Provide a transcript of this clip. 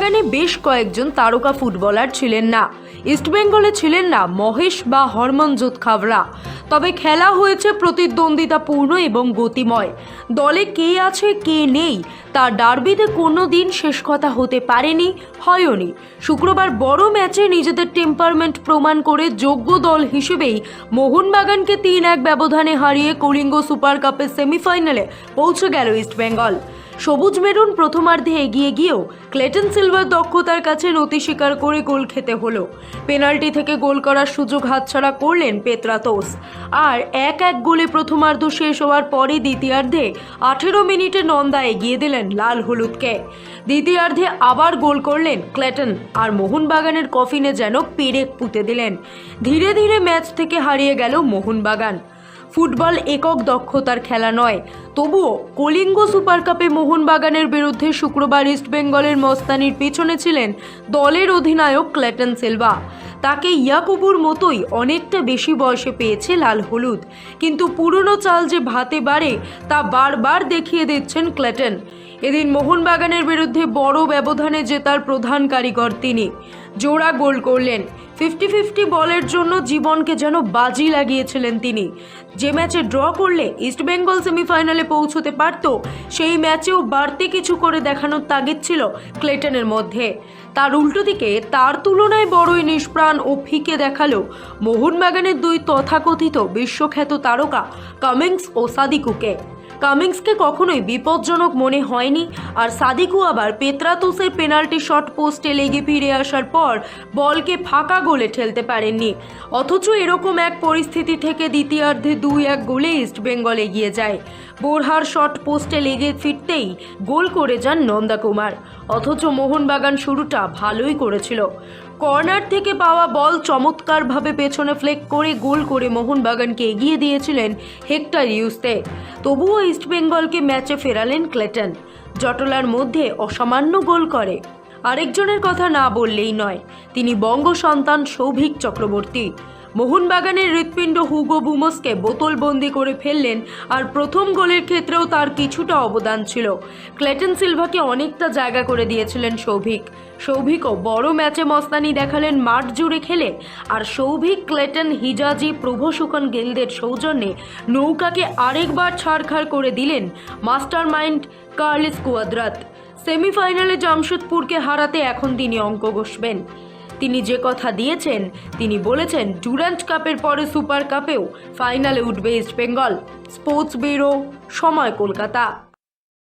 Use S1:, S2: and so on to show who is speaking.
S1: মোহনবাগানে বেশ কয়েকজন তারকা ফুটবলার ছিলেন না। ইস্টবেঙ্গলে ছিলেন না মহেশ বা হরমনজোত খাবরা। তবে খেলা হয়েছে প্রতিদ্বন্দ্বিতাপূর্ণ এবং গতিময়। দলে কে আছে, কে নেই, তা ডার্বিতে কোনো দিন শেষ কথা হতে পারেনি, হয়নি। শুক্রবার বড় ম্যাচে নিজেদের টেম্পারমেন্ট প্রমাণ করে যোগ্য দল হিসেবেই মোহনবাগানকে তিন এক ব্যবধানে হারিয়ে কলিঙ্গ সুপার কাপের সেমিফাইনালে পৌঁছে গেল ইস্টবেঙ্গল সবুজ মেরুন প্রথমার্ধে এগিয়ে গিয়েও ক্লেটন সিলভার দক্ষতার কাছে নতি স্বীকার করে গোল খেতে হলো। পেনাল্টি থেকে গোল করার সুযোগ হাতছাড়া করলেন পেত্রাতোস। আর এক এক গোলে প্রথমার্ধ শেষ হওয়ার পরে দ্বিতীয়ার্ধে আঠেরো মিনিটে নন্দা এগিয়ে দিলেন লাল হলুদকে। দ্বিতীয়ার্ধে আবার গোল করলেন ক্লেটন, আর মোহনবাগানের কফিনে যেন পেরেক পুঁতে দিলেন। ধীরে ধীরে ম্যাচ থেকে হারিয়ে গেল মোহনবাগান। ফুটবল একক দক্ষতার খেলা নয়। তবুও কলিঙ্গ সুপার কাপে মোহনবাগানের বিরুদ্ধে শুক্রবার ইস্টবেঙ্গলের মস্তানির পেছনে ছিলেন দলের অধিনায়ক ক্ল্যাটন সিলভা। তাকে ইয়াকুবুর মতোই অনেকটা বেশি বয়সে পেয়েছে লাল হলুদ। কিন্তু পুরনো চাল যে ভাতে বাড়ে, তা বারবার দেখিয়ে দিচ্ছেন ক্ল্যাটন এদিন মোহনবাগানের বিরুদ্ধে বড় ব্যবধানে জেতার প্রধান কারিগর তিনি। জোড়া গোল করলেন। ফিফটি ফিফটি বলের জন্য জীবনকে যেন বাজি লাগিয়েছিলেন তিনি। যে ম্যাচে ড্র করলে ইস্টবেঙ্গল সেমিফাইনালে পৌঁছতে পারত, সেই ম্যাচেও বাড়তি কিছু করে দেখানোর তাগিদ ছিল ক্লেটনের মধ্যে। তার উল্টো দিকে তার তুলনায় বড়ই নিষ্প্রাণ ও ফিকে দেখাল মোহনবাগানের দুই তথাকথিত বিশ্বখ্যাত তারকা কামিংস ও সাদিকুকে। কামিংসকে কখনোই বিপজ্জনক মনে হয়নি আর সাদিকু আবার পেত্রাতুসের পেনাল্টি শট পোস্টে লেগে ফিরে আসার পর বলকে ফাঁকা গোলে ঠেলতে পারেননি। অথচ এরকম এক পরিস্থিতি থেকে দ্বিতীয়ার্ধে দুই এক গোলে ইস্ট বেঙ্গল এগিয়ে যায়। বোরহার শট পোস্টে লেগে ফিরতেই গোল করে যান নন্দাকুমার অথচ মোহনবাগান শুরুটা ভালোই করেছিল। কর্নার থেকে পাওয়া বল চমৎকারভাবে পেছনে ফ্লেক করে গোল করে মোহনবাগানকে এগিয়ে দিয়েছিলেন হেক্টর ইউসতে। তবুও ইস্টবেঙ্গলকে ম্যাচে ফেরালেন ক্লেটন। জটলার মধ্যে অসামান্য গোল করে। আরেকজনের কথা না বললেই নয়। তিনি বঙ্গ সন্তান সৌভিক চক্রবর্তী। মোহনবাগানের হৃৎপিণ্ড হুগো বুমসকে বোতলবন্দি করে ফেললেন আর প্রথম গোলের ক্ষেত্রেও তার কিছুটা অবদান ছিল। ক্লেটন সিলভাকে অনেকটা জায়গা করে দিয়েছিলেন সৌভিক। সৌভিকও বড় ম্যাচে মস্তানি দেখালেন মাঠ জুড়ে খেলে আর সৌভিক, ক্লেটন, হিজাজি প্রভু সুকন গিলদের সৌজন্যে নৌকাকে আরেকবার ছাড়খাড় করে দিলেন মাস্টার মাইন্ড কার্লিস কুয়াদ্রাত। সেমিফাইনালে জামশেদপুরকে হারাতে এখন তিনি অঙ্ক কষবেন তিনি যে কথা দিয়েছেন, তিনি বলেছেন, ডুরান্ট কাপের পরে সুপার কাপেও ফাইনালে উঠবে ইস্ট বেঙ্গল স্পোর্টস ব্যুরো, সময় কলকাতা।